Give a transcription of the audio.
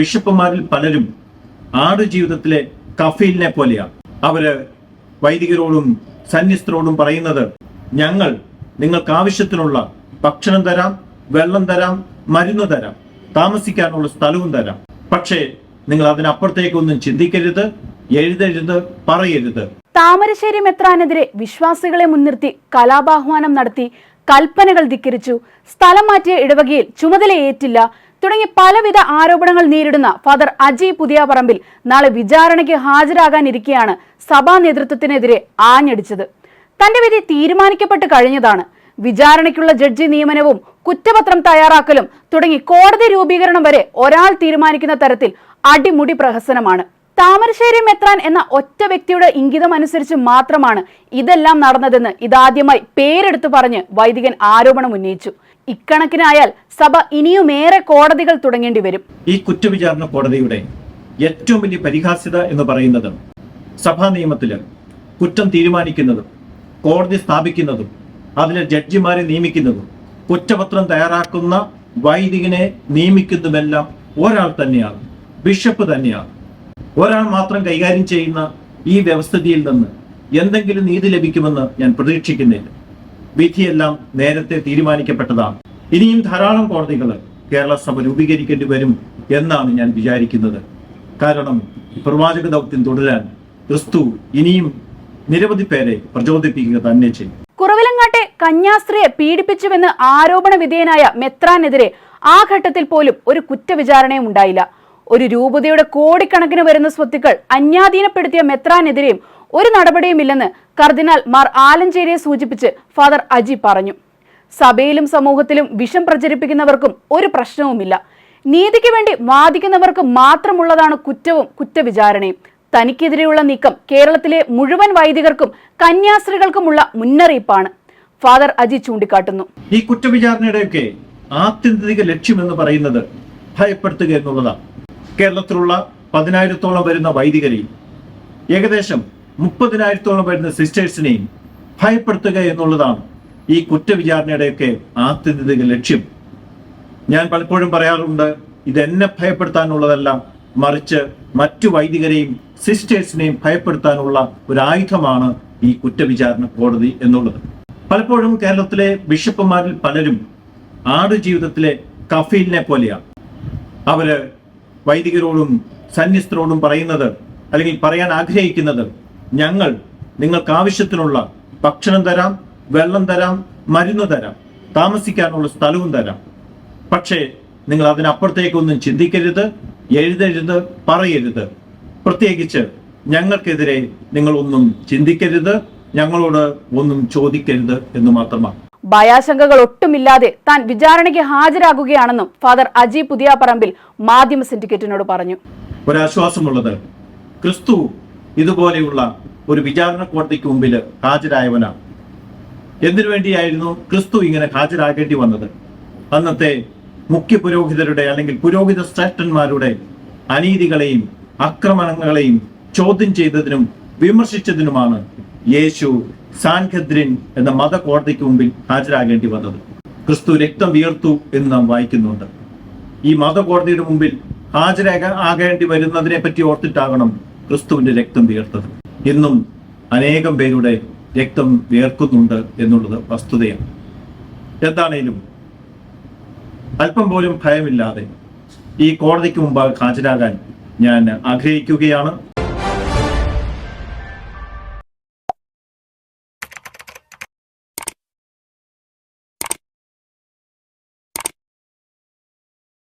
ബിഷപ്പുമാരിൽ പലരും ആട് ജീവിതത്തിലെ കഫീലിനെ പോലെയാണ്. അവർ വൈദികരോടും സന്യസ്തരോടും പറയുന്നത് ഞങ്ങൾ നിങ്ങൾക്ക് ആവശ്യത്തിനുള്ള ഭക്ഷണം തരാം വെള്ളം തരാം മരുന്ന് തരാം താമസിക്കാനുള്ള സ്ഥലവും തരാം. പക്ഷേ നിങ്ങൾ അതിനപ്പുറത്തേക്കൊന്നും ചിന്തിക്കരുത് എഴുതരുത് പറയരുത്. താമരശ്ശേരി മെത്രാനെതിരെ വിശ്വാസികളെ മുൻനിർത്തി കലാപാഹ്വാനം നടത്തി കൽപ്പനകൾ ധിക്കരിച്ചു. സ്ഥലം മാറ്റിയ ഇടവകയിൽ ചുമതലയേറ്റില്ല തുടങ്ങി പലവിധ ആരോപണങ്ങൾ നേരിടുന്ന ഫാദർ അജി പുതിയാപറമ്പിൽ നാളെ വിചാരണയ്ക്ക് ഹാജരാകാനിരിക്കെയാണ് സഭാ നേതൃത്വത്തിനെതിരെ ആഞ്ഞടിച്ചത്. തന്റെ വിധി തീരുമാനിക്കപ്പെട്ട് കഴിഞ്ഞതാണ്. വിചാരണയ്ക്കുള്ള ജഡ്ജി നിയമനവും കുറ്റപത്രം തയ്യാറാക്കലും തുടങ്ങി കോടതി രൂപീകരണം വരെ ഒരാൾ തീരുമാനിക്കുന്ന തരത്തിൽ അടിമുടി പ്രഹസനമാണ്. താമരശ്ശേരി മെത്രാൻ എന്ന ഒറ്റ വ്യക്തിയുടെ ഇംഗിതം അനുസരിച്ച് മാത്രമാണ് ഇതെല്ലാം നടന്നതെന്ന് ഇതാദ്യമായി പേരെടുത്തു പറഞ്ഞ് വൈദികൻ ആരോപണം ഉന്നയിച്ചു ഇക്കണക്കിനായാൽ സഭ ഇനിയുമേറെ കോടതികൾ തുടങ്ങേണ്ടി വരും. ഈ കുറ്റവിചാരണ കോടതിയുടെ ഏറ്റവും വലിയ പരിഹാസ്യത എന്ന് പറയുന്നത് സഭാ നിയമത്തിൽ കുറ്റം തീരുമാനിക്കുന്നതും കോടതി സ്ഥാപിക്കുന്നതും അതിലെ ജഡ്ജിമാരെ നിയമിക്കുന്നതും കുറ്റപത്രം തയ്യാറാക്കുന്ന വൈദികനെ നിയമിക്കുന്നതുമെല്ലാം ഒരാൾ തന്നെയാണ് ബിഷപ്പ് തന്നെയാണ്. ഒരാൾ മാത്രം കൈകാര്യം ചെയ്യുന്ന ഈ വ്യവസ്ഥിതിയിൽ നിന്ന് എന്തെങ്കിലും നീതി ലഭിക്കുമെന്ന് ഞാൻ പ്രതീക്ഷിക്കുന്നില്ല. വിധിയെല്ലാം നേരത്തെ തീരുമാനിക്കപ്പെട്ടതാണ്. ഇനിയും ധാരാളം കോടതികൾ കേരള സഭ രൂപീകരിക്കേണ്ടി വരും എന്നാണ് ഞാൻ വിചാരിക്കുന്നത്. കാരണം പ്രവാചക ദൗത്യം തുടരാൻ ക്രിസ്തു ഇനിയും നിരവധി പേരെ പ്രചോദിപ്പിക്കുക തന്നെ ചെയ്യും. കുറവിലങ്ങാട്ടെ കന്യാസ്ത്രീയെ പീഡിപ്പിച്ചുവെന്ന് ആരോപണ വിധേയനായ മെത്രാനെതിരെ ആ ഘട്ടത്തിൽ പോലും ഒരു കുറ്റവിചാരണയും ഉണ്ടായില്ല. ഒരു രൂപതയുടെ കോടിക്കണക്കിന് വരുന്ന സ്വത്തുക്കൾ അന്യാധീനപ്പെടുത്തിയ മെത്രാനെതിരെയും ഒരു നടപടിയുമില്ലെന്ന് കർദിനാൾ മാർ ആലഞ്ചേരിയെ സൂചിപ്പിച്ച് ഫാദർ അജി പറഞ്ഞു. സഭയിലും സമൂഹത്തിലും വിഷം പ്രചരിപ്പിക്കുന്നവർക്കും ഒരു പ്രശ്നവുമില്ല. നീതിക്ക് വേണ്ടി വാദിക്കുന്നവർക്ക് മാത്രമുള്ളതാണ് കുറ്റവും കുറ്റവിചാരണയും. തനിക്കെതിരെയുള്ള നീക്കം കേരളത്തിലെ മുഴുവൻ വൈദികർക്കും കന്യാസ്ത്രീകൾക്കുമുള്ള മുന്നറിയിപ്പാണ്. ഫാദർ അജി ചൂണ്ടിക്കാട്ടുന്നു. ഈ കുറ്റവിചാരണയുടെയൊക്കെ ആത്യന്തിക ലക്ഷ്യം എന്ന് പറയുന്നത് ഭയപ്പെടുത്തുക എന്നുള്ളതാണ്. കേരളത്തിലുള്ള പതിനായിരത്തോളം വരുന്ന വൈദികരെയും ഏകദേശം മുപ്പതിനായിരത്തോളം വരുന്ന സിസ്റ്റേഴ്സിനെയും ഭയപ്പെടുത്തുക എന്നുള്ളതാണ് ഈ കുറ്റവിചാരണയുടെയൊക്കെ ആത്യന്തിക ലക്ഷ്യം. ഞാൻ പലപ്പോഴും പറയാറുണ്ട് ഇതെന്നെ ഭയപ്പെടുത്താനുള്ളതല്ല മറിച്ച് മറ്റു വൈദികരെയും സിസ്റ്റേഴ്സിനെയും ഭയപ്പെടുത്താനുള്ള ഒരു ആയുധമാണ് ഈ കുറ്റവിചാരണ കോടതി എന്നുള്ളത്. പലപ്പോഴും കേരളത്തിലെ ബിഷപ്പുമാരിൽ പലരും ആടുജീവിതത്തിലെ കഫീലിനെ പോലെയാണ്. അവർ വൈദികരോടും സന്യസ്തരോടും പറയുന്നത് അല്ലെങ്കിൽ പറയാൻ ആഗ്രഹിക്കുന്നത് ഞങ്ങൾ നിങ്ങൾക്ക് ആവശ്യത്തിനുള്ള ഭക്ഷണം തരാം വെള്ളം തരാം മരുന്ന് തരാം താമസിക്കാനുള്ള സ്ഥലവും തരാം. പക്ഷേ നിങ്ങൾ അതിനപ്പുറത്തേക്കൊന്നും ചിന്തിക്കരുത് എഴുതരുത് പറയരുത്. പ്രത്യേകിച്ച് ഞങ്ങൾക്കെതിരെ നിങ്ങൾ ഒന്നും ചിന്തിക്കരുത് ഞങ്ങളോട് ഒന്നും ചോദിക്കരുത് എന്ന് മാത്രമാണ്. ഭയാശങ്കകൾ ഒട്ടുമില്ലാതെ താൻ വിചാരണയ്ക്ക് ഹാജരാകുകയാണെന്നും ഫാദർ അജി പുതിയാപ്പറമ്പിൽ മാധ്യമ സിൻഡിക്കേറ്റിനോട് പറഞ്ഞു. ഒരാശ്വാസമുള്ളത് ക്രിസ്തു ഇതുപോലെയുള്ള ഒരു വിചാരണ കോടതിക്ക് മുമ്പിൽ ഹാജരായവനാണ്. എന്തിനു വേണ്ടിയായിരുന്നു ക്രിസ്തു ഇങ്ങനെ ഹാജരാകേണ്ടി വന്നത്? അന്നത്തെ മുഖ്യ പുരോഹിതരുടെ അല്ലെങ്കിൽ പുരോഹിത ശ്രേഷ്ഠന്മാരുടെ അനീതികളെയും ആക്രമണങ്ങളെയും ചോദ്യം ചെയ്തതിനും വിമർശിച്ചതിനുമാണ് യേശു സാൻഖദ്രിൻ എന്ന മത കോടതിക്ക് മുമ്പിൽ ഹാജരാകേണ്ടി വന്നത്. ക്രിസ്തു രക്തം വിയർത്തു എന്ന് നാം വായിക്കുന്നുണ്ട്. ഈ മതകോടതിയുടെ മുമ്പിൽ ഹാജരാക ആകേണ്ടി വരുന്നതിനെ പറ്റി ഓർത്തിട്ടാകണം ക്രിസ്തുവിന്റെ രക്തം വിയർത്തത് ഇന്നും അനേകം പേരുടെ രക്തം വിയർക്കുന്നുണ്ട് എന്നുള്ളത് വസ്തുതയാണ്. എന്താണേലും അല്പം പോലും ഭയമില്ലാതെ ഈ കോടതിക്ക് മുമ്പാകെ ഹാജരാകാൻ ഞാൻ ആഗ്രഹിക്കുകയാണ്.